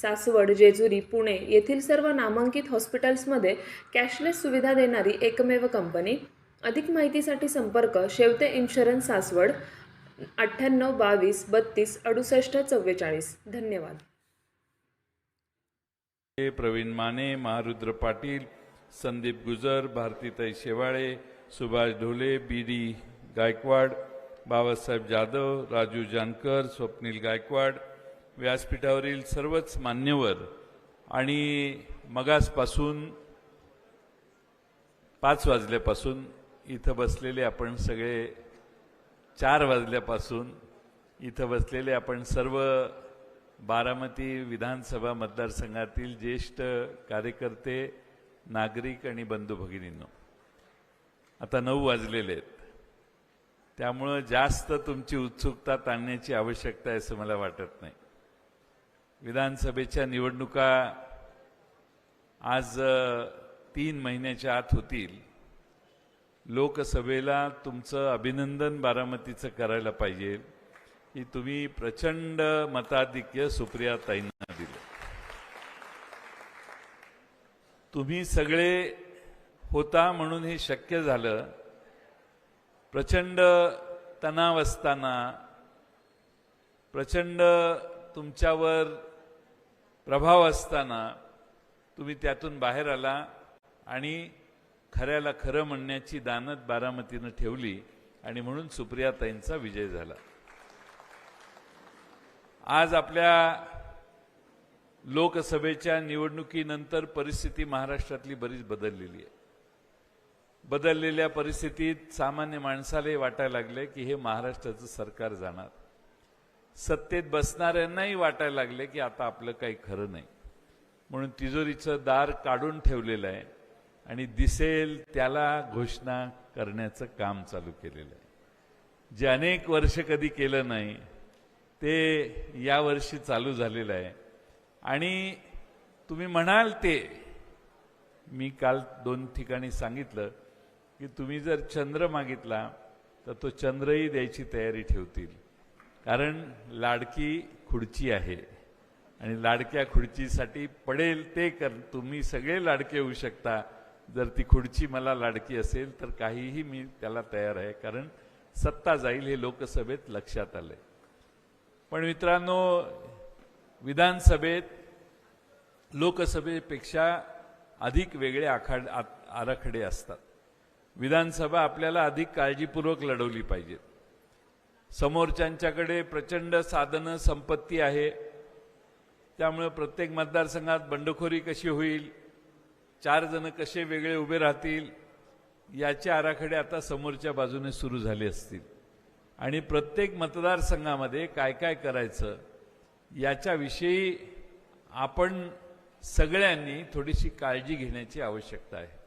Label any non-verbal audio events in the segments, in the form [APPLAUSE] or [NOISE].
सासवड जेजुरी पुणे येथील सर्व नामांकित हॉस्पिटल्समध्ये कॅशलेस सुविधा देणारी एकमेव कंपनी. अधिक माहितीसाठी संपर्क शेवते इन्शुरन्स सासवड अठ्ठ्याण्णव बावीस बत्तीस अडुसष्ट चव्वेचाळीस. धन्यवाद. हे प्रवीण माने महारुद्र पाटील संदीप गुजर भारतीताई शेवाळे सुभाष ढोले बी डी गायकवाड बाबासाहेब जाधव राजू जानकर स्वप्नील गायकवाड व्यासपीठावरील सर्वच मान्यवर आणि मगासपासून पाच वाजल्यापासून इथं बसलेले आपण सगळे चार वाजल्यापासून इथं बसलेले आपण सर्व बारामती विधानसभा मतदारसंघातील ज्येष्ठ कार्यकर्ते नागरिक आणि बंधू भगिनींनो. आता नऊ वाजलेले आहेत. त्यामुळं जास्त तुमची उत्सुकता ताणण्याची आवश्यकता आहे असं मला वाटत नाही. विधानसभेच्या निवडणुका आज तीन महिन्याच्या आत होतील. लोकसभेला तुमचं अभिनंदन बारामतीचं करायला पाहिजे की तुम्ही प्रचंड मताधिक्य सुप्रियाताईंना दिलं. तुम्ही सगळे होता म्हणून हे शक्य झालं. प्रचंड तणाव असताना प्रचंड तुमच्यावर प्रभाव असताना तुम्ही त्यातून बाहेर आला आणि खऱ्याला खरं म्हणण्याची दानत बारामतीनं ठेवली आणि म्हणून सुप्रियाताईंचा विजय झाला. आज आपल्या लोकसभेच्या निवडणुकीनंतर परिस्थिती महाराष्ट्रातली बरीच बदललेली आहे. बदललेल्या परिस्थितीत सामान्य माणसालाही वाटायला लागले की हे महाराष्ट्राचं सरकार जाणार. सत्तेत बसणाऱ्यांनाही वाटायला लागले की आता आपलं काही खरं नाही. म्हणून तिजोरीचं दार काढून ठेवलेलं आहे आणि दिसेल त्याला घोषणा करण्याचं काम चालू केलेलं आहे. जे अनेक वर्ष कधी केलं नाही ते यावर्षी चालू झालेलं आहे. आणि तुम्ही म्हणाल ते मी काल दोन ठिकाणी सांगितलं की तुम्ही जर चंद्र मागितला तर तो चंद्रही द्यायची तयारी ठेवतील. कारण लाडकी खुर्ची आहे. आणि लाडक्या खुर्चीसाठी पडेल ते कर तुम्ही सगळे लाडके होऊ शकता. जर ती खुर्ची मला लाडकी असेल तर काहीही मी त्याला तयार आहे. कारण सत्ता जाईल हे लोकसभेत लक्षात आले पण मित्रांनो विधानसभेत लोकसभेपेक्षा अधिक वेगळे आखाड आ- आराखडे असतात. विधानसभा आपल्याला अधिक काळजीपूर्वक लढवली पाहिजेत. समोरच्यांच्याकडे प्रचंड साधनं संपत्ती आहे. त्यामुळे प्रत्येक मतदारसंघात बंडखोरी कशी होईल चार जण कसे वेगळे उभे राहतील याचे आराखडे आता समोरच्या बाजूने सुरू झाले असतील. आणि प्रत्येक मतदारसंघामध्ये काय काय करायचं याच्याविषयी आपण सगळ्यांनी थोडीशी काळजी घेण्याची आवश्यकता आहे.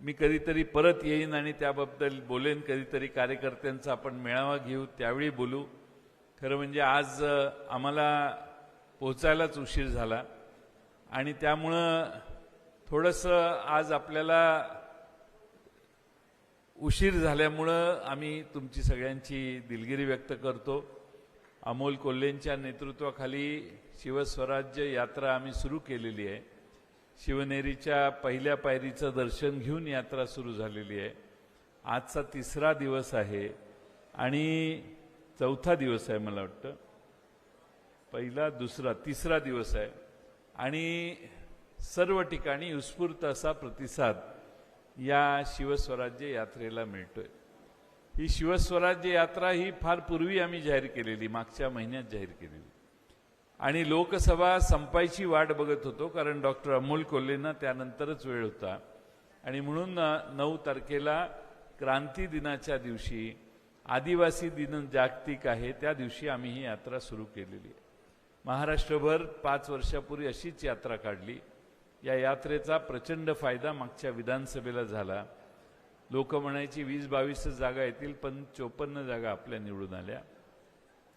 मी कधीतरी परत येईन आणि त्याबद्दल बोलेन कधीतरी कार्यकर्त्यांचा आपण मेळावा घेऊ त्यावेळी बोलू. खरं म्हणजे आज आम्हाला पोचायलाच उशीर झाला. आणि त्यामुळं थोडंसं आज आपल्याला उशीर झाल्यामुळं आम्ही तुमची सगळ्यांची दिलगिरी व्यक्त करतो. अमोल कोल्हेंच्या नेतृत्वाखाली शिवस्वराज्य यात्रा आम्ही सुरू केलेली आहे. शिवनेरीच्या पहिल्या पायरीचं दर्शन घेऊन यात्रा सुरू झालेली आहे. आजचा तिसरा दिवस आहे आणि चौथा दिवस आहे मला वाटतं. पहिला दुसरा तिसरा दिवस आहे. आणि सर्व ठिकाणी उत्स्फूर्त असा प्रतिसाद या शिवस्वराज्य यात्रेला मिळतोय. ही शिवस्वराज्य यात्रा ही फार पूर्वी आम्ही जाहीर केलेली मागच्या महिन्यात जाहीर केलेली. आणि लोकसभा संपायची वाट बघत होतो कारण डॉक्टर अमोल कोल्हेंना त्यानंतरच वेळ होता. आणि म्हणून नऊ तारखेला क्रांती दिनाच्या दिवशी आदिवासी दिन जागतिक आहे त्या दिवशी आम्ही ही यात्रा सुरू केलेली आहे. महाराष्ट्रभर पाच वर्षापूर्वी अशीच यात्रा काढली. या यात्रेचा प्रचंड फायदा मागच्या विधानसभेला झाला. लोक म्हणायची वीस बावीसच जागा येतील पण चोपन्न जागा आपल्या निवडून आल्या.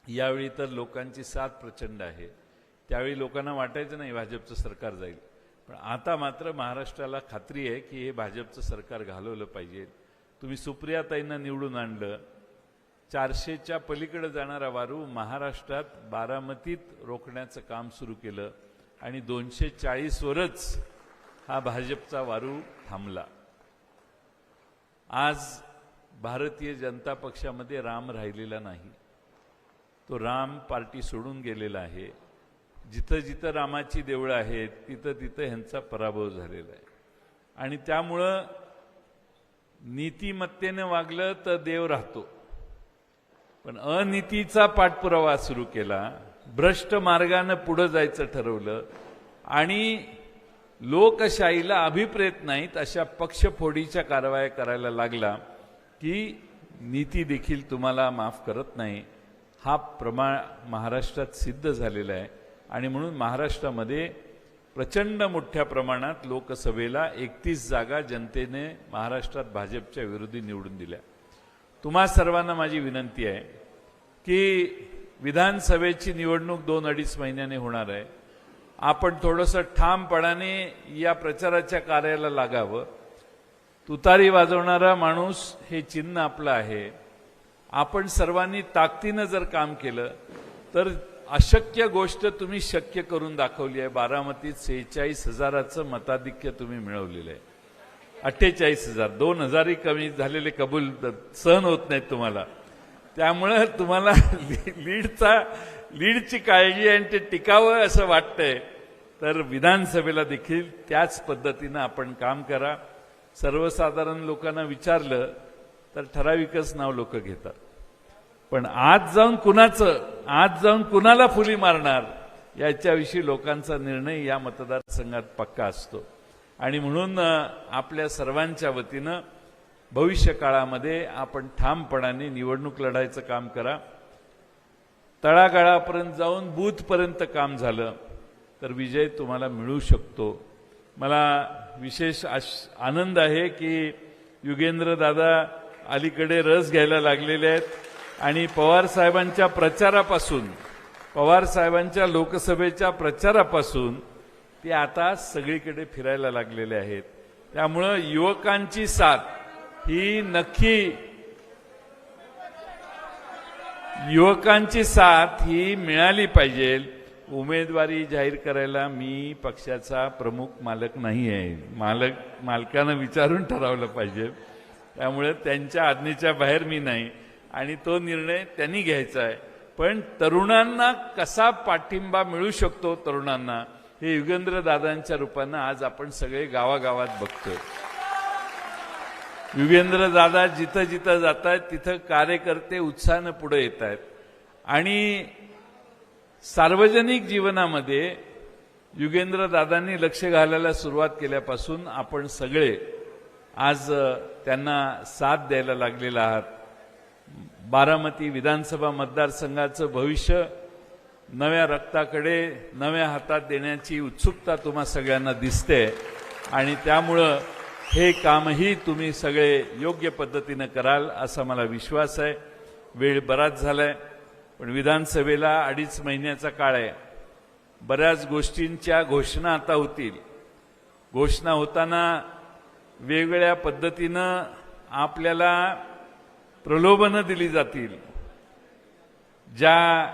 यावेळी तर लोकांची साथ प्रचंड आहे. त्यावेळी लोकांना वाटायचं नाही भाजपचं सरकार जाईल. पण आता मात्र महाराष्ट्राला खात्री आहे की हे भाजपचं सरकार घालवलं पाहिजे. तुम्ही सुप्रियाताईंना निवडून आणलं. चारशेच्या पलीकडे जाणारा वारू महाराष्ट्रात बारामतीत रोखण्याचं काम सुरू केलं आणि दोनशे चाळीसवरच हा भाजपचा वारू थांबला. आज भारतीय जनता पक्षामध्ये राम राहिलेला नाही. तो राम पार्टी सोडून गेलेला आहे. जिथं जिथं रामाची देवळं आहेत तिथं तिथं ह्यांचा पराभव झालेला आहे. आणि त्यामुळं नीतिमत्तेनं वागलं तर देव राहतो. पण अनितीचा पाठपुरावा सुरू केला भ्रष्ट मार्गानं पुढं जायचं ठरवलं आणि लोकशाहीला अभिप्रेत नाहीत अशा पक्षफोडीच्या कारवाया करायला लागला की नीती देखील तुम्हाला माफ करत नाही. हा प्रमाण महाराष्ट्रात सिद्ध झालेला आहे. आणि म्हणून महाराष्ट्रामध्ये प्रचंड मोठ्या प्रमाणात लोकसभेला एकतीस जागा जनतेने महाराष्ट्रात भाजपच्या विरोधी निवडून दिल्या. तुम्हा सर्वांना माझी विनंती आहे की विधानसभेची निवडणूक दोन अडीच महिन्याने होणार आहे. आपण थोडंसं ठामपणाने या प्रचाराच्या कार्याला लागावं. तुतारी वाजवणारा माणूस हे चिन्ह आपलं आहे. आपण सर्वांनी ताकदीनं जर काम केलं तर अशक्य गोष्ट तुम्ही शक्य करून दाखवली आहे. बारामतीत सेहेचाळीस हजाराचं मताधिक्य तुम्ही मिळवलेलं आहे. अठ्ठेचाळीस हजार दोन हजारही कमी झालेले कबूल सहन होत नाहीत तुम्हाला. त्यामुळं तुम्हाला [LAUGHS] लीडचा लीडची काळजी आणि ते टिकावं असं वाटतंय. तर विधानसभेला देखील त्याच पद्धतीनं आपण काम करा. सर्वसाधारण लोकांना विचारलं तर ठराविकच नाव लोक घेतात. पण आज जाऊन कुणाचं आज जाऊन कुणाला फुली मारणार याच्याविषयी लोकांचा निर्णय या मतदारसंघात पक्का असतो. आणि म्हणून आपल्या सर्वांच्या वतीनं भविष्य काळामध्ये आपण ठामपणाने निवडणूक लढायचं काम करा. तळागाळापर्यंत जाऊन बूथपर्यंत काम झालं तर विजय तुम्हाला मिळू शकतो. मला विशेष आश आनंद आहे की युगेंद्र दादा अलीकडे रस घ्यायला लागलेले आहेत. आणि पवार साहेबांच्या प्रचारापासून पवार साहेबांच्या लोकसभेच्या प्रचारापासून ते आता सगळीकडे फिरायला लागलेले आहेत. त्यामुळं युवकांची साथ ही नक्की युवकांची साथ ही मिळाली पाहिजे. उमेदवारी जाहीर करायला मी पक्षाचा प्रमुख मालक नाही आहे मालक मालकानं विचारून ठरवलं पाहिजे. त्यामुळे त्यांच्या आज्ञेच्या बाहेर मी नाही. आणि तो निर्णय त्यांनी घ्यायचा आहे. पण तरुणांना कसा पाठिंबा मिळू शकतो तरुणांना हे युगेंद्र दादांच्या रूपानं आज आपण सगळे गावागावात बघतोय. युगेंद्र दादा जिथं जिथं जात आहेत तिथं कार्यकर्ते उत्साहानं पुढे येत आहेत आणि सार्वजनिक जीवनामध्ये युगेंद्र दादांनी लक्ष घालायला सुरुवात केल्यापासून आपण सगळे आज त्यांना साथ द्यायला लागलेला आहात. बारामती विधानसभा मतदारसंघाचं भविष्य नव्या रक्ताकडे नव्या हातात देण्याची उत्सुकता तुम्हा सगळ्यांना दिसते आणि त्यामुळं हे कामही तुम्ही सगळे योग्य पद्धतीनं कराल असा मला विश्वास आहे. वेळ बराच झालाय पण विधानसभेला अडीच महिन्याचा काळ आहे. बऱ्याच गोष्टींच्या घोषणा आता होतील. घोषणा होताना वेगवेगळ्या पद्धतीनं आपल्याला प्रलोभनं दिली जातील. ज्या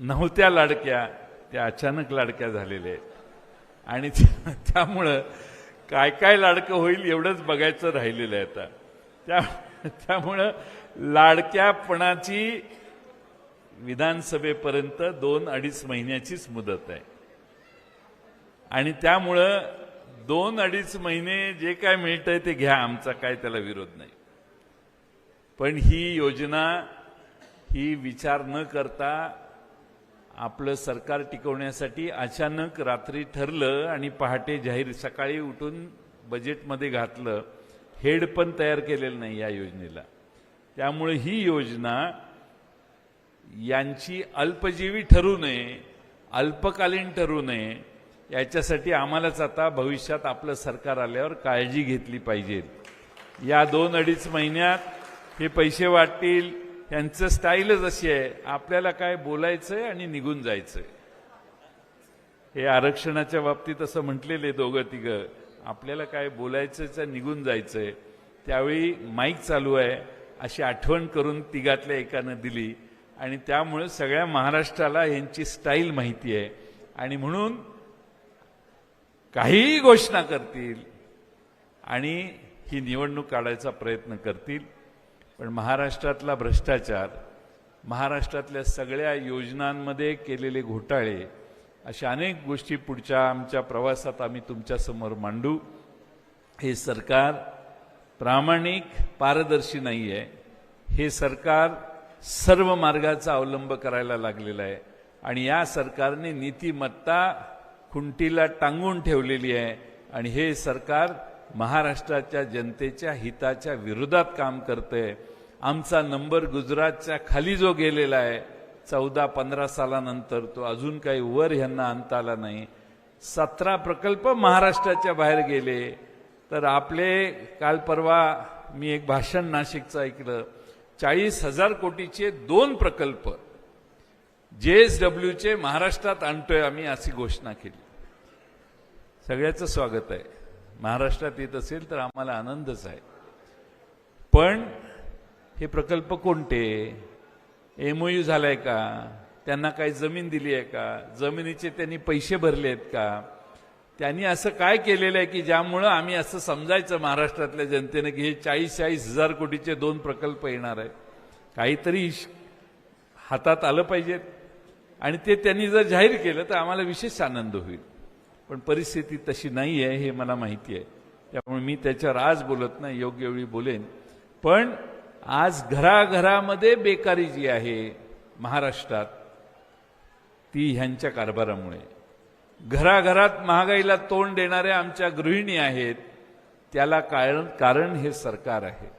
नव्हत्या लाडक्या त्या अचानक लाडक्या झालेल्या आहेत. आणि त्या- [LAUGHS] त्यामुळं काय काय लाडकं होईल एवढंच बघायचं राहिलेलं आहे आता. त्या त्यामुळं लाडक्यापणाची विधानसभेपर्यंत दोन अडीच महिन्याचीच मुदत आहे. आणि त्यामुळं दोन अडीच महिने जे काय मिळतंय ते घ्या आमचा काय त्याला विरोध नाही. पण ही योजना ही विचार न करता आपलं सरकार टिकवण्यासाठी अचानक रात्री ठरलं आणि पहाटे जाहीर सकाळी उठून बजेटमध्ये घातलं हेड पण तयार केलेलं नाही या योजनेला. त्यामुळे ही योजना यांची अल्पजीवी ठरू नये अल्पकालीन ठरू नये याच्यासाठी आम्हालाच आता भविष्यात आपलं सरकार आल्यावर काळजी घेतली पाहिजे. या दोन अडीच महिन्यात हे पैसे वाटतील यांचं स्टाईलच अशी आहे. आपल्याला काय बोलायचंय आणि निघून जायचंय. हे आरक्षणाच्या बाबतीत असं म्हटलेले दोघं तिघं आपल्याला काय बोलायचं निघून जायचंय. त्यावेळी माईक चालू आहे अशी आठवण करून तिघातल्या एकानं दिली. आणि त्यामुळे सगळ्या महाराष्ट्राला यांची स्टाईल माहिती आहे. आणि म्हणून काहीही घोषणा करतील. आणि ही निवडणूक काढायचा प्रयत्न करतील. पण महाराष्ट्रातला भ्रष्टाचार महाराष्ट्रातल्या सगळ्या योजनांमध्ये केलेले घोटाळे अशा अनेक गोष्टी पुढच्या आमच्या प्रवासात आम्ही तुमच्यासमोर मांडू. हे सरकार प्रामाणिक पारदर्शी नाही आहे हे सरकार सर्व मार्गाचा अवलंब करायला लागलेलं आहे. आणि या सरकारने नीतिमत्ता खुंटीला टांगून ठेवलेली आहे. आणि हे सरकार महाराष्ट्राच्या जनतेच्या हिताच्या विरोधात काम करतंय. आमचा नंबर गुजरातच्या खाली जो गेलेला आहे चौदा पंधरा सालानंतर तो अजून काही वर ह्यांना आणता आला नाही. सतरा प्रकल्प महाराष्ट्राच्या बाहेर गेले. तर आपले काल परवा मी एक भाषण नाशिकचं ऐकलं. चाळीस हजार कोटीचे दोन प्रकल्प जेएसडब्ल्यूचे महाराष्ट्रात आणतोय आम्ही अशी घोषणा केली. सगळ्याचं स्वागत आहे. महाराष्ट्रात येत असेल तर आम्हाला आनंदच आहे. पण हे प्रकल्प कोणते? एमओयू झालाय का? त्यांना काही जमीन दिली आहे का? जमिनीचे त्यांनी पैसे भरले आहेत का? त्यांनी असं काय केलेलं आहे की ज्यामुळं आम्ही असं समजायचं महाराष्ट्रातल्या जनतेनं की हे चाळीस चाळीस हजार कोटीचे दोन प्रकल्प येणार आहे काहीतरी श- हातात आलं पाहिजेत. आणि ते त्यांनी जर जाहीर केलं तर आम्हाला विशेष आनंद होईल. पण परिस्थिती तशी नाही आहे हे मला माहिती आहे. त्यामुळे मी त्याच्यावर आज बोलत नाही योग्य वेळी बोलेन. पण आज घराघरामध्ये बेकारी जी आहे महाराष्ट्रात ती ह्यांच्या कारभारामुळे. घराघरात महागाईला तोंड देणाऱ्या आमच्या गृहिणी आहेत त्याला कारण कारण हे सरकार आहे.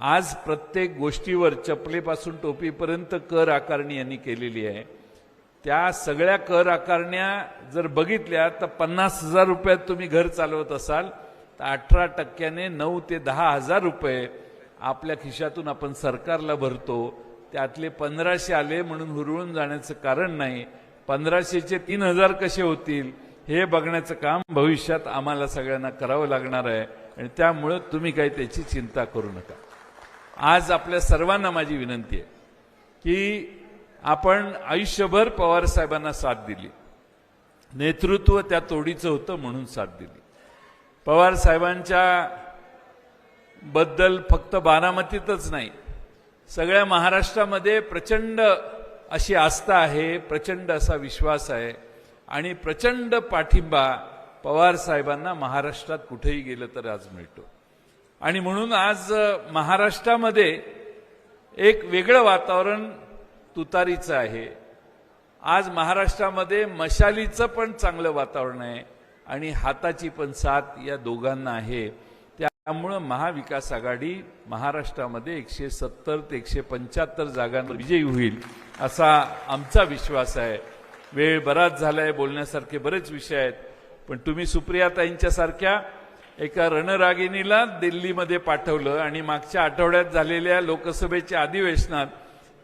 आज प्रत्येक गोष्टीवर चपलेपासून टोपीपर्यंत कर आकारणी यांनी केलेली आहे. त्या सगळ्या कर आकारण्या जर बघितल्या तर पन्नास हजार रुपयात तुम्ही घर चालवत असाल तर अठरा टक्क्याने नऊ ते दहा हजार रुपये आपल्या खिशातून आपण सरकारला भरतो. त्यातले पंधराशे आले म्हणून हुरळून जाण्याचं कारण नाही. पंधराशेचे तीन हजार कसे होतील हे बघण्याचं काम भविष्यात आम्हाला सगळ्यांना करावं लागणार आहे. आणि त्यामुळं तुम्ही काही त्याची चिंता करू नका. आज आपल्या सर्वांना माझी विनंती आहे की आपण आयुष्यभर पवार साहेबांना साथ दिली. नेतृत्व त्या तोडीचं होतं म्हणून साथ दिली. पवार साहेबांच्या बद्दल फक्त बारामतीतच नाही सगळ्या महाराष्ट्रामध्ये प्रचंड अशी आस्था आहे प्रचंड असा विश्वास आहे आणि प्रचंड पाठिंबा पवार साहेबांना महाराष्ट्रात कुठेही गेलं तर आज मिळतो. आणि म्हणून आज महाराष्ट्रामध्ये एक वेगळं वातावरण तुतारीचं आहे. आज महाराष्ट्रामध्ये मशालीचं पण चांगलं वातावरण आहे आणि हाताची पण साथ या दोघांना आहे. त्यामुळं महाविकास आघाडी महाराष्ट्रामध्ये एकशे सत्तर ते एकशे पंच्याहत्तर जागांवर विजयी होईल असा आमचा विश्वास आहे. वेळ बराच झालाय बोलण्यासारखे बरेच विषय आहेत. पण तुम्ही सुप्रियाताईंच्यासारख्या एका रणरागिणीला दिल्लीमध्ये पाठवलं आणि मागच्या आठवड्यात झालेल्या लोकसभेच्या अधिवेशनात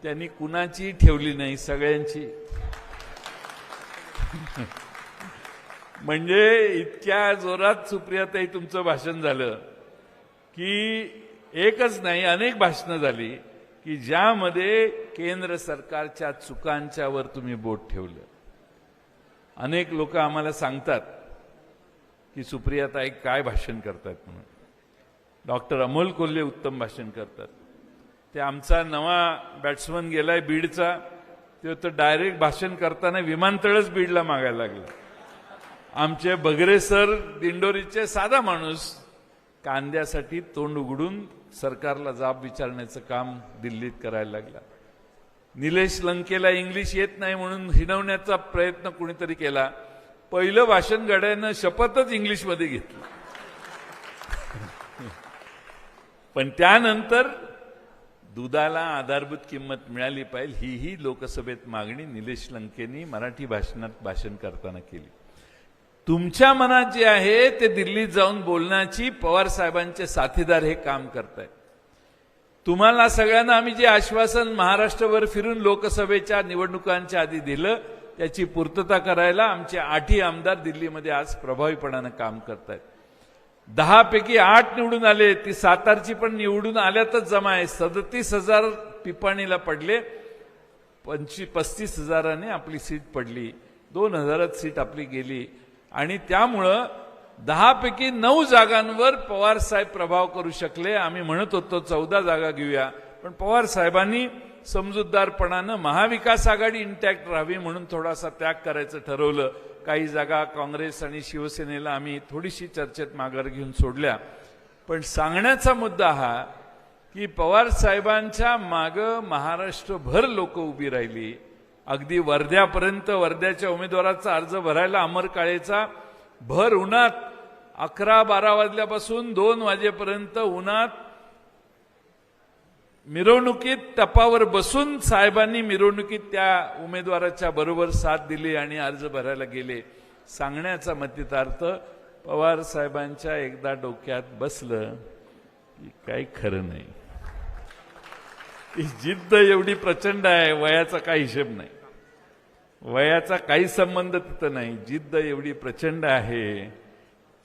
त्यांनी कुणाची ठेवली नाही सगळ्यांची. म्हणजे इतक्या जोरात सुप्रियाताई तुमचं भाषण झालं की एकच नाही अनेक भाषणं झाली की ज्यामध्ये केंद्र सरकारच्या चुकांच्यावर तुम्ही बोट ठेवलं. अनेक लोक आम्हाला सांगतात की सुप्रियाताई काय भाषण करतात म्हणून. डॉक्टर अमोल कोल्हे उत्तम भाषण करतात. ते आमचा नवा बॅट्समन गेलाय बीडचा. तो तर डायरेक्ट भाषण करताना विमानतळच बीडला मागायला लागला. आमचे बगरे सर दिंडोरीचे साधा माणूस कांद्यासाठी तोंड उघडून सरकारला जाब विचारण्याचं काम दिल्लीत करायला लागला. निलेश लंकेला इंग्लिश येत नाही म्हणून हिणवण्याचा प्रयत्न कुणीतरी केला. पहिलं भाषण गड्यानं शपथच इंग्लिशमध्ये घेतली. पण त्यानंतर दुधाला आधारभूत किंमत मिळाली पाहिजे ही ही लोकसभेत मागणी निलेश लंकेनी मराठी भाषणात भाषण करताना केली. तुमच्या मनात जे आहे ते दिल्लीत जाऊन बोलण्याची पवार साहेबांचे साथीदार हे काम करतायत. तुम्हाला सगळ्यांना आम्ही जे आश्वासन महाराष्ट्रभर फिरून लोकसभेच्या निवडणुकांच्या आधी दिलं त्याची पूर्तता करायला आमचे आठही आमदार दिल्लीमध्ये आज प्रभावीपणानं काम करतायत. दहापैकी आठ निवडून आले ती सातारची पण निवडून आल्यातच जमा आहे. सदतीस हजार पिपाणीला पडले पंचवी पस्तीस हजाराने आपली सीट पडली. दोन हजारात सीट आपली गेली. आणि त्यामुळं दहापैकी नऊ जागांवर पवार साहेब प्रभाव करू शकले. आम्ही म्हणत होतो चौदा जागा घेऊया. पण पवार साहेबांनी समजूतदारपणानं महाविकास आघाडी इंटॅक्ट राहावी म्हणून थोडासा त्याग करायचं ठरवलं. काही जागा काँग्रेस आणि शिवसेनेला आम्ही थोडीशी चर्चेत माघार घेऊन सोडल्या. पण सांगण्याचा मुद्दा हा की पवार साहेबांच्या माग महाराष्ट्रभर लोक उभी राहिली. अगदी वर्ध्यापर्यंत वर्ध्याच्या उमेदवाराचा अर्ज भरायला अमर काळेचा भर उन्हात अकरा बारा वाजल्यापासून दोन वाजेपर्यंत उन्हात मिरवणुकीत टपावर बसून साहेबांनी मिरवणुकीत त्या उमेदवाराच्या बरोबर साथ दिली आणि अर्ज भरायला गेले. सांगण्याचा मतितार्थ पवार साहेबांच्या एकदा डोक्यात बसलं की काही खरं नाही. ती जिद्द एवढी प्रचंड आहे वयाचा काही हिशेब नाही. वयाचा काही संबंध तिथं नाही. जिद्द एवढी प्रचंड आहे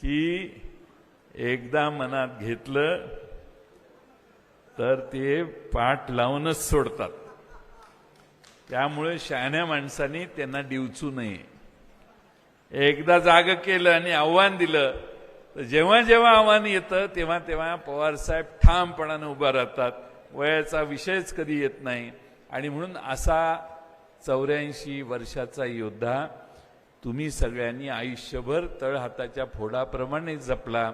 की एकदा मनात घेतलं तर ते पाठ लावूनच सोडतात. त्यामुळे शहाण्या माणसांनी त्यांना डिवचू नये. एकदा जाग केलं आणि आव्हान दिलं तर जेव्हा जेव्हा आव्हान येतं तेव्हा तेव्हा पवारसाहेब ठामपणानं उभा राहतात. वयाचा विषयच कधी येत नाही. आणि म्हणून असा चौऱ्याऐंशी वर्षाचा योद्धा तुम्ही सगळ्यांनी आयुष्यभर तळहाताच्या फोडाप्रमाणे जपला.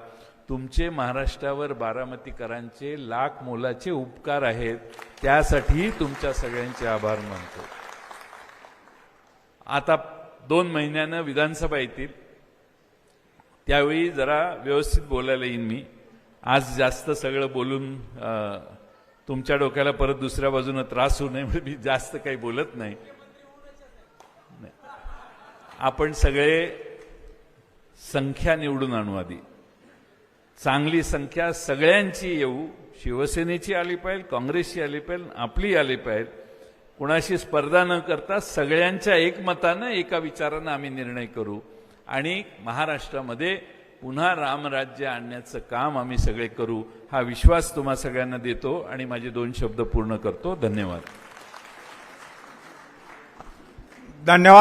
तुमचे महाराष्ट्रावर बारामतीकरांचे लाख मोलाचे उपकार आहेत त्यासाठी तुमच्या सगळ्यांचे आभार मानतो. आता दोन महिन्यानं विधानसभा येतील. त्यावेळी जरा व्यवस्थित बोलायला येईन मी. आज जास्त सगळं बोलून तुमच्या डोक्याला परत दुसऱ्या बाजूनं त्रास होऊ नये म्हणून मी जास्त काही बोलत नाही. आपण सगळे संख्या निवडून आणू आधी. चांगली संख्या सगळ्यांची येऊ. शिवसेनेची आली पाहिजे काँग्रेसची आली पाहिजे आपली आली पाहिजे. कुणाशी स्पर्धा न करता सगळ्यांच्या एकमतानं एका विचारानं आम्ही निर्णय करू. आणि महाराष्ट्रामध्ये पुन्हा रामराज्य आणण्याचं काम आम्ही सगळे करू. हा विश्वास तुम्हा सगळ्यांना देतो आणि माझे दोन शब्द पूर्ण करतो. धन्यवाद. धन्यवाद.